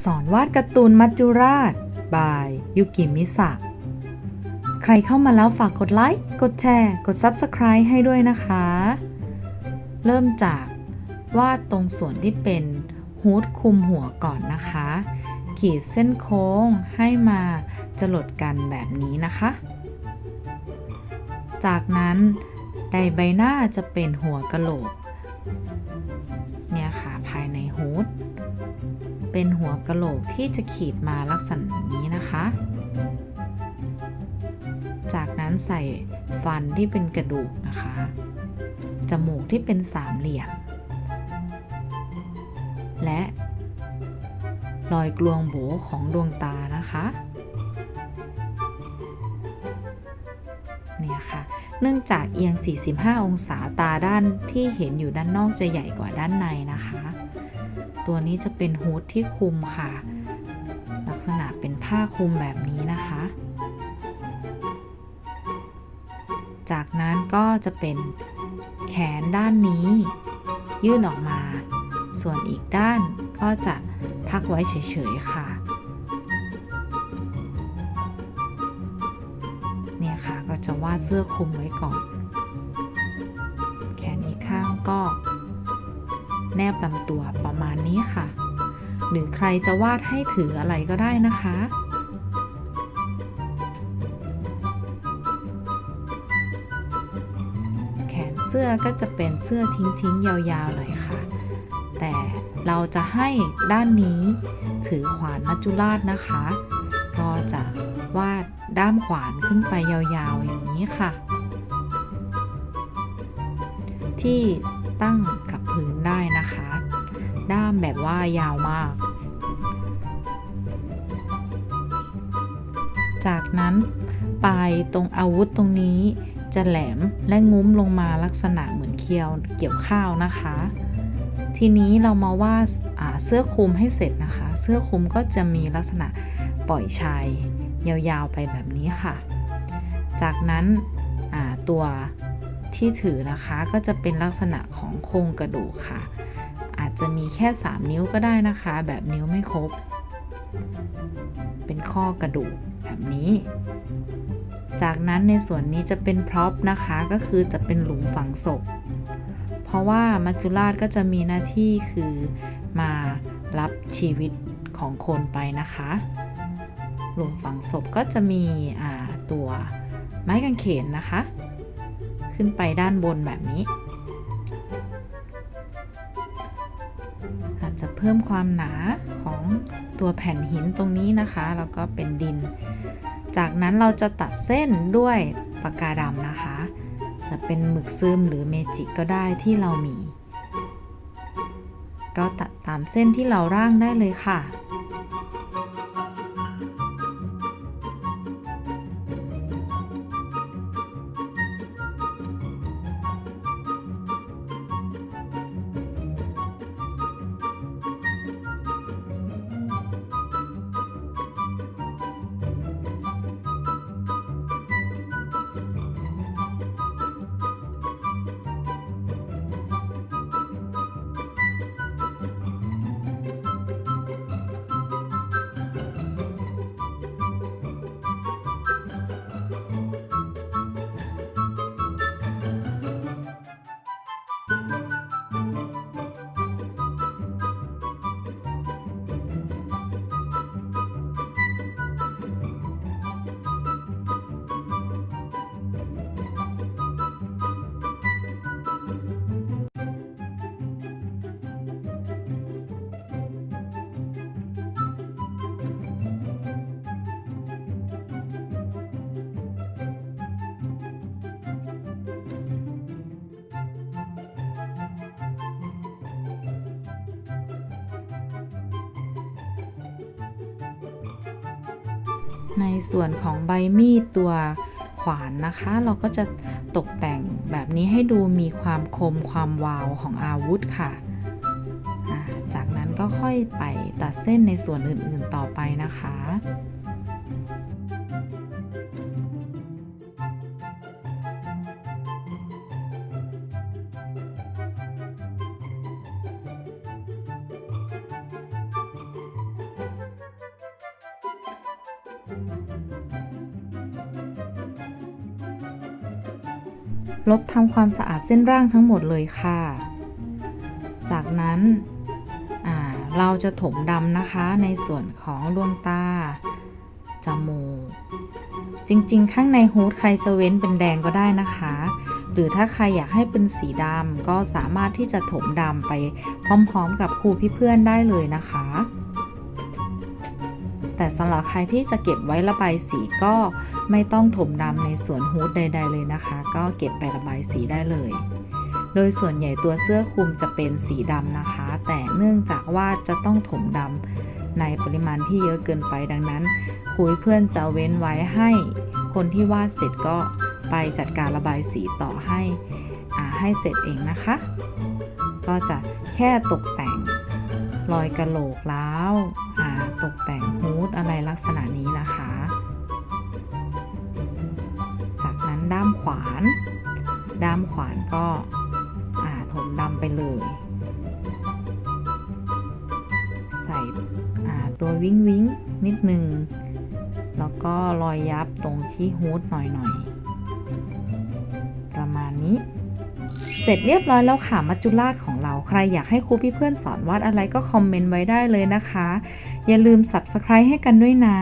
สอนวาดการ์ตูนมัจจุราช บาย ยุกิมิสะ ใครเข้ามาแล้วฝากกดไลค์ กดแชร์ กด Subscribe ให้ด้วยนะคะ เริ่มจากวาดตรงส่วนที่เป็นฮูดคุมหัวก่อนนะคะ ขีดเส้นโค้งให้มาจรดกันแบบนี้นะคะ จากนั้นใดใบหน้าจะเป็นหัวกะโหลก เนี่ยค่ะภายในฮูด เป็นหัวกะโหลกที่จะขีดมาลักษณะนี้นะคะ จากนั้นใส่ฟันที่เป็นกระดูกนะคะ จมูกที่เป็นสามเหลี่ยม และรอยกลวงโบของดวงตานะคะเนี่ยค่ะ เนื่องจากเอียง 45 องศาตาด้านที่เห็นอยู่ด้านนอกจะใหญ่กว่าด้านในนะคะ ตัวนี้จะเป็นฮูดที่คลุมค่ะ ลักษณะเป็นผ้าคลุมแบบนี้นะคะ จากนั้นก็จะเป็นแขนด้านนี้ ยื่นออกมา ส่วนอีกด้านก็จะพักไว้เฉยๆค่ะ เนี่ยค่ะก็จะวาดเสื้อคลุมไว้ก่อน แขนอีกข้างก็ แนบลำตัวประมาณนี้ค่ะ หรือใครจะวาดให้ถืออะไรก็ได้นะคะแขนเสื้อก็จะเป็นเสื้อทิ้งๆ ยาวๆหน่อยค่ะ แต่เราจะให้ด้านนี้ถือขวานมัจจุราชนะคะ ก็จะวาดด้ามขวานขึ้นไปยาวๆอย่างนี้ค่ะ ที่ตั้งกับ พื้นได้นะคะ ด้ามแบบว่ายาวมาก จากนั้นปลายตรงอาวุธตรงนี้จะแหลมและงุ้มลงมาลักษณะเหมือนเคียวเกี่ยวข้าวนะคะ ทีนี้เรามาว่าเสื้อคลุมให้เสร็จนะคะ เสื้อคลุมก็จะมีลักษณะปล่อยชายยาวๆไปแบบนี้ค่ะ จากนั้นตัว ที่ถือนะคะก็จะเป็นลักษณะของโครงกระดูกค่ะ อาจจะมีแค่ 3 นิ้วก็ได้นะคะ แบบนิ้วไม่ครบ เป็นข้อกระดูกแบบนี้ จากนั้นในส่วนนี้จะเป็นพร็อพนะคะก็คือจะเป็นหลุมฝังศพ เพราะว่ามัจจุราชก็จะมีหน้าที่คือมารับชีวิตของคนไปนะคะ หลุมฝังศพก็จะมีตัวไม้กางเขนนะคะ ขึ้นไปด้านบนแบบนี้ อาจจะเพิ่มความหนาของตัวแผ่นหินตรงนี้นะคะ แล้วก็เป็นดิน จากนั้นเราจะตัดเส้นด้วยปากกาดำนะคะ จะเป็นหมึกซึมหรือเมจิกก็ได้ที่เรามี ก็ตัดตามเส้นที่เราร่างได้เลยค่ะ ในส่วนของใบมีดตัวขวานนะคะ เราก็จะตกแต่งแบบนี้ให้ดูมีความคมความวาวของอาวุธค่ะ จากนั้นก็ค่อยไปตัดเส้นในส่วนอื่นๆต่อไปนะคะ ลบทำความสะอาดเส้นร่างทั้งหมดเลยค่ะ จากนั้นเราจะถมดำนะคะในส่วนของดวงตา จมูก จริงๆ ข้างในฮูดใครจะเว้นเป็นแดงก็ได้นะคะ หรือถ้าใครอยากให้เป็นสีดำก็สามารถที่จะถมดำไปพร้อมๆ กับครูพี่เพื่อนได้เลยนะคะ แต่สำหรับใครที่จะเก็บไว้ระบายสีก็ ไม่ต้องถมดำในส่วนฮูดใด ๆ เลยนะคะ ก็เก็บไประบายสีได้เลย โดยส่วนใหญ่ตัวเสื้อคลุมจะเป็นสีดำนะคะ แต่เนื่องจากว่าจะต้องถมดำในปริมาณที่เยอะเกินไปดังนั้นครูเพื่อนจะเว้นไว้ให้ คนที่วาดเสร็จก็ไปจัดการระบายสีต่อให้อ่าให้เสร็จเองนะคะ ก็จะแค่ตกแต่งรอยกระโหลกแล้วอ่าตกแต่งฮูดอะไรลักษณะนี้นะคะ ขวาน ด้ามขวานก็อาถมดำไปเลย ใส่อาตัววิ้งวิ้งนิดนึง แล้วก็รอยยับตรงที่ฮูดหน่อยๆ ประมาณนี้ เสร็จเรียบร้อยแล้วค่ะมัจจุราชของเราใครอยากให้ครูพี่เพื่อนสอนวาดอะไรก็คอมเมนต์ไว้ได้เลยนะคะ อย่าลืม subscribe ให้กันด้วยนะ